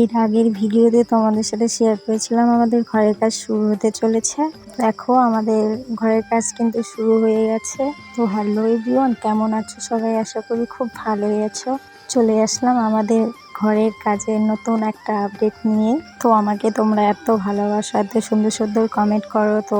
এর আগের ভিডিওতে তোমাদের সাথে শেয়ার করেছিলাম, আমাদের ঘরের কাজ শুরু হতে চলেছে। দেখো, আমাদের ঘরের কাজ কিন্তু শুরু হয়ে গেছে। তো হ্যালো এভরিওয়ান কেমন আছো সবাই? আশা করি খুব ভালোই আছো। চলে আসলাম আমাদের ঘরের কাজের নতুন একটা আপডেট নিয়ে। তো আমাকে তোমরা এত ভালোবাসো, এত সুন্দর সুন্দর কমেন্ট করো, তো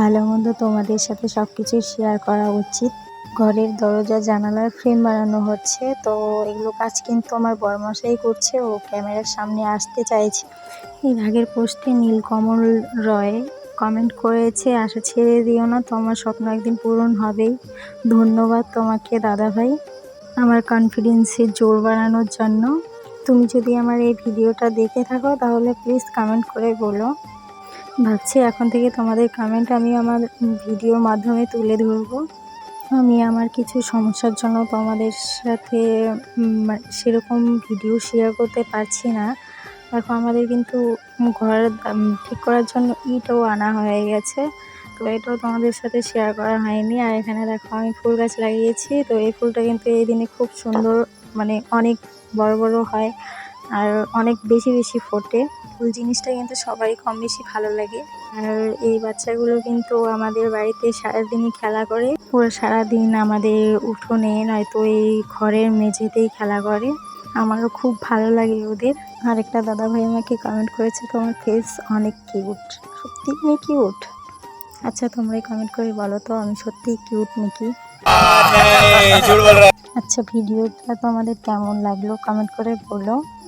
ভালো মন্দ তোমাদের সাথে সব কিছু শেয়ার করা উচিত। ঘরের দরজা, জানালার ফ্রেম বানানো হচ্ছে। তো এগুলো কাজ কিন্তু আমার বড়মশাই করছে। ও ক্যামেরার সামনে আসতে চাইছে। এর আগের পোস্টে নীলকমল রয় কমেন্ট করেছে, আশা ছেড়ে দিও না, তোমার স্বপ্ন একদিন পূরণ হবেই। ধন্যবাদ তোমাকে দাদা ভাই আমার কনফিডেন্সের জোর বাড়ানোর জন্য। তুমি যদি আমার এই ভিডিওটা দেখে থাকো, তাহলে প্লিজ কমেন্ট করে বলো। ভাবছি এখন থেকে তোমাদের কমেন্ট আমি আমার ভিডিওর মাধ্যমে তুলে ধরবো। আমি আমার কিছু সমস্যার জন্য তোমাদের সাথে মানে সেরকম ভিডিও শেয়ার করতে পারছি না। দেখো, আমাদের কিন্তু ঘর ঠিক করার জন্য ইটও আনা হয়ে গেছে। তো এটাও তোমাদের সাথে শেয়ার করা হয়নি। আর এখানে দেখো, আমি ফুল গাছ লাগিয়েছি। তো এই ফুলটা কিন্তু এই দিনে খুব সুন্দর মানে অনেক বড় বড় হয়। আর অনেক বেশি বেশি ফোটে। ফুল জিনিসটা কিন্তু সবাই কম বেশি ভালো লাগে। আর এই বাচ্চাগুলো কিন্তু আমাদের বাড়িতে সারাদিনই খেলা করে। পুরো সারাদিন আমাদের উঠোনে নয়তো এই ঘরের মেঝেতেই খেলা করে। আমারও খুব ভালো লাগে ওদের। আর একটা দাদা ভাই আমাকে কমেন্ট করেছে তোমার ফেস অনেক কিউট সত্যি মেয়ে কিউট আচ্ছা তোমরাই কমেন্ট করে বলো তো আমি সত্যি কিউট নাকি? আচ্ছা ভিডিওটা তোমাদের কেমন লাগল? কমেন্ট করে বলো।